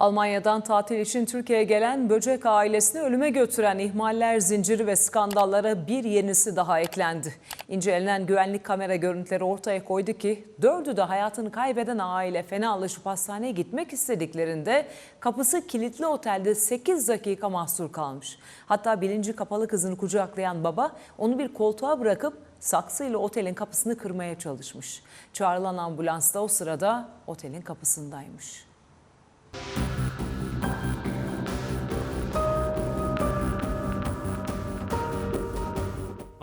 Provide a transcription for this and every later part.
Almanya'dan tatil için Türkiye'ye gelen böcek ailesini ölüme götüren ihmaller zinciri ve skandallara bir yenisi daha eklendi. İncelenen güvenlik kamera görüntüleri ortaya koydu ki dördü de hayatını kaybeden aile fenalaşıp hastaneye gitmek istediklerinde kapısı kilitli otelde 8 dakika mahsur kalmış. Hatta bilinci kapalı kızını kucaklayan baba onu bir koltuğa bırakıp saksıyla otelin kapısını kırmaya çalışmış. Çağrılan ambulans da o sırada otelin kapısındaymış.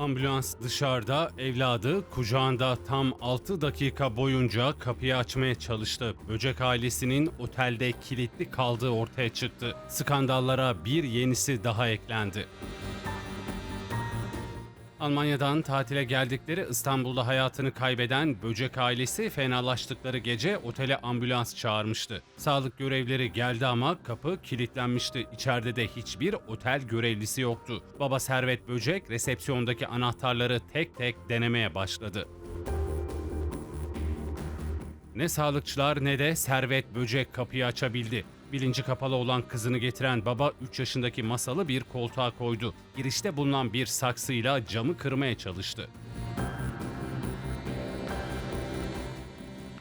Ambulans dışarıda, evladı kucağında tam 6 dakika boyunca kapıyı açmaya çalıştı. Böcek ailesinin otelde kilitli kaldığı ortaya çıktı. Skandallara bir yenisi daha eklendi. Almanya'dan tatile geldikleri İstanbul'da hayatını kaybeden böcek ailesi fenalaştıkları gece otele ambulans çağırmıştı. Sağlık görevlileri geldi ama kapı kilitlenmişti. İçeride de hiçbir otel görevlisi yoktu. Baba Servet Böcek resepsiyondaki anahtarları tek tek denemeye başladı. Ne sağlıkçılar ne de Servet Böcek kapıyı açabildi. Bilinci kapalı olan kızını getiren baba 3 yaşındaki masalı bir koltuğa koydu. Girişte bulunan bir saksıyla camı kırmaya çalıştı.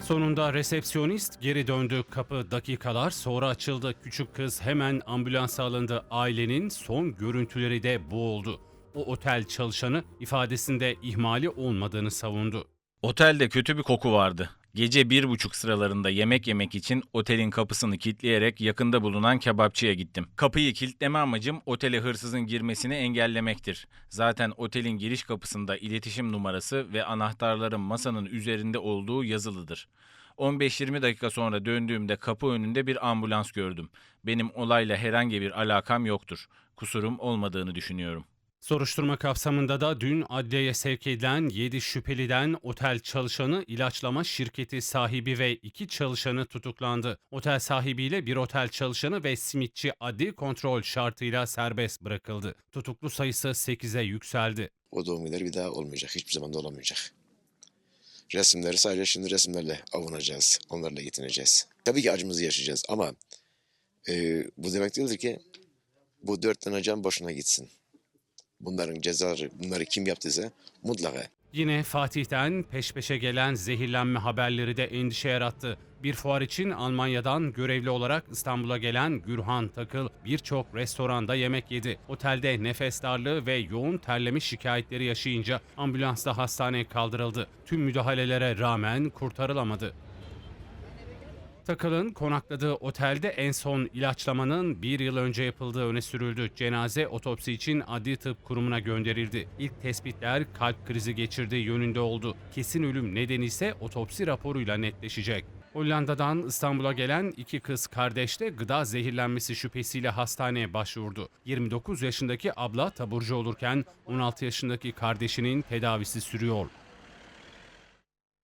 Sonunda resepsiyonist geri döndü. Kapı dakikalar sonra açıldı. Küçük kız hemen ambulansa alındı. Ailenin son görüntüleri de bu oldu. O otel çalışanı ifadesinde ihmali olmadığını savundu. Otelde kötü bir koku vardı. Gece bir buçuk sıralarında yemek yemek için otelin kapısını kilitleyerek yakında bulunan kebapçıya gittim. Kapıyı kilitleme amacım otele hırsızın girmesini engellemektir. Zaten otelin giriş kapısında iletişim numarası ve anahtarların masanın üzerinde olduğu yazılıdır. 15-20 dakika sonra döndüğümde kapı önünde bir ambulans gördüm. Benim olayla herhangi bir alakam yoktur. Kusurum olmadığını düşünüyorum. Soruşturma kapsamında da dün adliyeye sevk edilen 7 şüpheliden otel çalışanı, ilaçlama şirketi sahibi ve 2 çalışanı tutuklandı. Otel sahibiyle bir otel çalışanı ve simitçi adli kontrol şartıyla serbest bırakıldı. Tutuklu sayısı 8'e yükseldi. O doğum günleri bir daha olmayacak. Hiçbir zaman da olamayacak. Resimleri sadece şimdi resimlerle avunacağız. Onlarla yetineceğiz. Tabii ki acımızı yaşayacağız ama e, bu demek değildir ki bu dört tane can boşuna gitsin. Bunların cezaları, bunları kim yaptıysa mutlaka Yine Fatih'ten peş peşe gelen zehirlenme haberleri de endişe yarattı. Bir fuar için Almanya'dan görevli olarak İstanbul'a gelen Gürhan Takıl birçok restoranda yemek yedi. Otelde nefes darlığı ve yoğun terleme şikayetleri yaşayınca ambulansla hastaneye kaldırıldı. Tüm müdahalelere rağmen kurtarılamadı. Takıl'ın konakladığı otelde en son ilaçlamanın bir yıl önce yapıldığı öne sürüldü. Cenaze otopsi için adli tıp kurumuna gönderildi. İlk tespitler kalp krizi geçirdiği yönünde oldu. Kesin ölüm nedeni ise otopsi raporuyla netleşecek. Hollanda'dan İstanbul'a gelen iki kız kardeş de gıda zehirlenmesi şüphesiyle hastaneye başvurdu. 29 yaşındaki abla taburcu olurken 16 yaşındaki kardeşinin tedavisi sürüyor.